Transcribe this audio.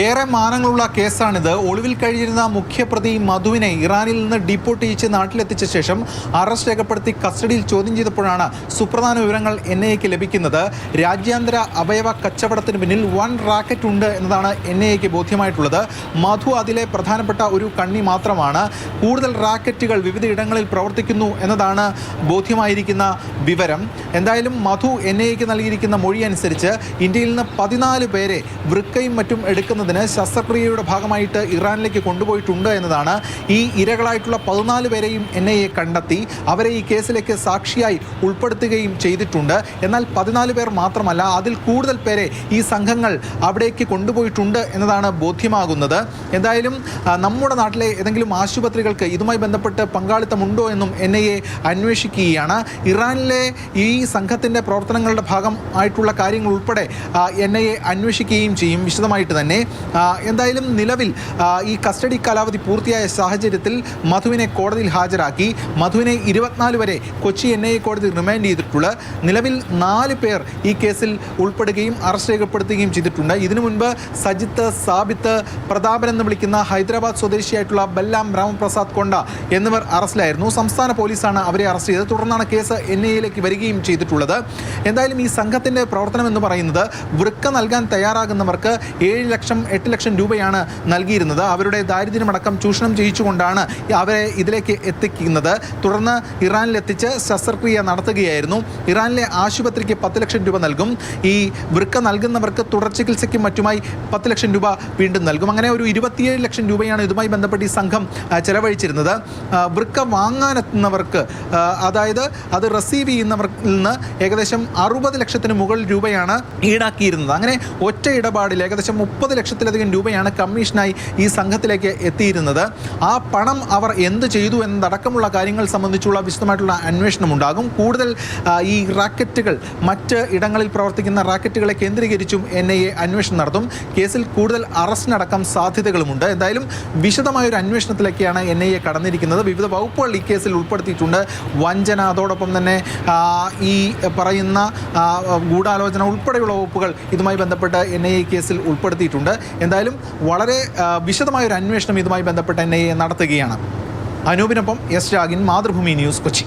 ഏറെ മാനങ്ങളുള്ള കേസാണിത്. ഒളിവിൽ കഴിഞ്ഞിരുന്ന മുഖ്യപ്രതി മധുവിനെ ഇറാനിൽ നിന്ന് ഡിപ്പോർട്ട് ചെയ്യിച്ച് നാട്ടിലെത്തിച്ച ശേഷം അറസ്റ്റ് രേഖപ്പെടുത്തി കസ്റ്റഡിയിൽ ചോദ്യം ചെയ്തപ്പോഴാണ് സുപ്രധാന വിവരങ്ങൾ എൻ ഐക്ക് ലഭിക്കുന്നത്. രാജ്യാന്തര അവയവ കച്ചവടത്തിന് പിന്നിൽ വൺ റാക്കറ്റ് ഉണ്ട് എന്നതാണ് എൻ ഐക്ക് ബോധ്യമായിട്ടുള്ളത്. മധു അതിലെ പ്രധാനപ്പെട്ട ഒരു കണ്ണി മാത്രമാണ്. കൂടുതൽ റാക്കറ്റുകൾ വിവിധ ഇടങ്ങളിൽ പ്രവർത്തിക്കുന്നു എന്നതാണ് ബോധ്യമായിരിക്കുന്ന വിവരം. എന്തായാലും മധു എൻ ഐ എക്ക് നൽകിയിരിക്കുന്ന മൊഴി അനുസരിച്ച് ഇന്ത്യയിൽ നിന്ന് പതിനാല് പേരെ വൃക്കയും മറ്റും എടുക്കുന്നതിന് ശസ്ത്രക്രിയയുടെ ഭാഗമായിട്ട് ഇറാനിലേക്ക് കൊണ്ടുപോയിട്ടുണ്ട് എന്നതാണ് ഈ ഇരകളായിട്ടുള്ള പതിനാല് പേരെയും എൻ ഐ എ കണ്ടെത്തി. അവരെ ഈ കേസിലേക്ക് സാക്ഷിയായി ഉൾപ്പെടുത്തുകയും ചെയ്തിട്ടുണ്ട്. എന്നാൽ പതിനാല് പേർ മാത്രമല്ല അതിൽ കൂടുതൽ പേരെ ഈ സംഘങ്ങൾ അവിടേക്ക് കൊണ്ടുപോയിട്ടുണ്ട് എന്നതാണ് ബോധ്യമാകുന്നത്. എന്തായാലും നമ്മുടെ നാട്ടിലെ ഏതെങ്കിലും ആശുപത്രികൾക്ക് ഇതുമായി ബന്ധപ്പെട്ട് പങ്കാളിത്തമുണ്ടോ എന്നും എൻ ഐ എ അന്വേഷിക്കുകയാണ്. ഇറാനിലെ ഈ സംഘത്തിന്റെ പ്രവർത്തനങ്ങളുടെ ഭാഗമായിട്ടുള്ള കാര്യങ്ങൾ ഉൾപ്പെടെ എൻ ഐ എ അന്വേഷിക്കുകയും ചെയ്യും വിശദമായിട്ട് തന്നെ. എന്തായാലും നിലവിൽ ഈ കസ്റ്റഡി കാലാവധി പൂർത്തിയായ സാഹചര്യത്തിൽ മധുവിനെ കോടതിയിൽ ഹാജരാക്കി. മധുവിനെ ഇരുപത്തിനാല് വരെ കൊച്ചി എൻ ഐ കോടതി റിമാൻഡ് ചെയ്തിട്ടുള്ള നിലവിൽ നാല് പേർ ഈ കേസിൽ ഉൾപ്പെടുകയും അറസ്റ്റ് രേഖപ്പെടുത്തുകയും ചെയ്തിട്ടുണ്ട്. ഇതിനു മുൻപ് സജിത്ത് സാബിത്ത് പ്രതാപൻ എന്ന് വിളിക്കുന്ന ഹൈദരാബാദ് സ്വദേശിയായിട്ടുള്ള ബല്ലാം രാമപ്രസാദ് കൊണ്ട എന്നിവർ അറസ്റ്റിലായിരുന്നു. സംസ്ഥാന പോലീസാണ് അവരെ അറസ്റ്റ് ചെയ്തത്. തുടർന്നാണ് കേസ് എൻ ഐയിലേക്ക് വരികയും ചെയ്തിട്ടുള്ളത്. എന്തായാലും ഈ സംഘത്തിന്റെ പ്രവർത്തനം എന്ന് പറയുന്നത് വൃക്ക നൽകാൻ തയ്യാറാകുന്നവർക്ക് ഏഴ് ലക്ഷം എട്ട് ലക്ഷം രൂപയാണ് നൽകിയിരുന്നത്. അവരുടെ ദാരിദ്ര്യമടക്കം ചൂഷണം ചെയ്യിച്ചുകൊണ്ടാണ് അവരെ ഇതിലേക്ക് എത്തിക്കുന്നത്. തുടർന്ന് ഇറാനിലെത്തിച്ച് ശസ്ത്രക്രിയ നടത്തുകയായിരുന്നു. ഇറാനിലെ ആശുപത്രിക്ക് പത്ത് ലക്ഷം രൂപ നൽകും. ഈ വൃക്ക നൽകുന്നവർക്ക് തുടർ ചികിത്സയ്ക്കും മറ്റുമായി പത്ത് ലക്ഷം രൂപ വീണ്ടും നൽകും. അങ്ങനെ ഒരു ഇരുപത്തിയേഴ് ലക്ഷം രൂപയാണ് ഇതുമായി ബന്ധപ്പെട്ട് ഈ സംഘം ചെലവഴിച്ചിരുന്നത്. വൃക്ക വാങ്ങാനെത്തുന്നവർക്ക് അതായത് അത് റിസീവ് ചെയ്യുന്നവരിൽ നിന്ന് ഏകദേശം അറുപത് ലക്ഷത്തിന് മുകളിൽ രൂപയാണ് ഈടാക്കിയിരുന്നത്. അങ്ങനെ ഒറ്റ ഇടപാടിൽ ഏകദേശം മുപ്പത് ലക്ഷത്തിലധികം രൂപയാണ് കമ്മീഷനായി ഈ സംഘത്തിലേക്ക് എത്തിയിരുന്നത്. ആ പണം അവർ എന്ത് ചെയ്തു എന്നതടക്കമുള്ള കാര്യങ്ങൾ സംബന്ധിച്ചുള്ള വിശദമായിട്ടുള്ള അന്വേഷണം ഉണ്ടാകും. കൂടുതൽ ഈ റാക്കറ്റുകൾ മറ്റ് ഇടങ്ങളിൽ പ്രവർത്തിക്കുന്ന റാക്കറ്റുകളെ കേന്ദ്രീകരിച്ചും എൻ ഐ എ അന്വേഷണം നടത്തും. കേസിൽ കൂടുതൽ അറസ്റ്റിനടക്കം സാധ്യതകളുമുണ്ട്. എന്തായാലും വിശദമായ ഒരു അന്വേഷണത്തിലേക്കാണ് എൻ ഐ എ കടന്നിരിക്കുന്നത്. വിവിധ വകുപ്പുകൾ ഈ കേസിൽ ഉൾപ്പെടുത്തിയിട്ടുണ്ട്. വഞ്ചന അതോടൊപ്പം തന്നെ ഈ പറയുന്ന ഗൂഢാലോചന ഉൾപ്പെടെയുള്ള വകുപ്പുകൾ ഇതുമായി ബന്ധപ്പെട്ട് എൻ ഐ എ കേസിൽ ഉൾപ്പെടുത്തിയിട്ടുണ്ട്. എന്തായാലും വളരെ വിശദമായ ഒരു അന്വേഷണം ഇതുമായി ബന്ധപ്പെട്ട് എൻ നടത്തുകയാണ്. അനൂപിനൊപ്പം എസ് രാഗിൻ മാതൃഭൂമി ന്യൂസ് കൊച്ചി.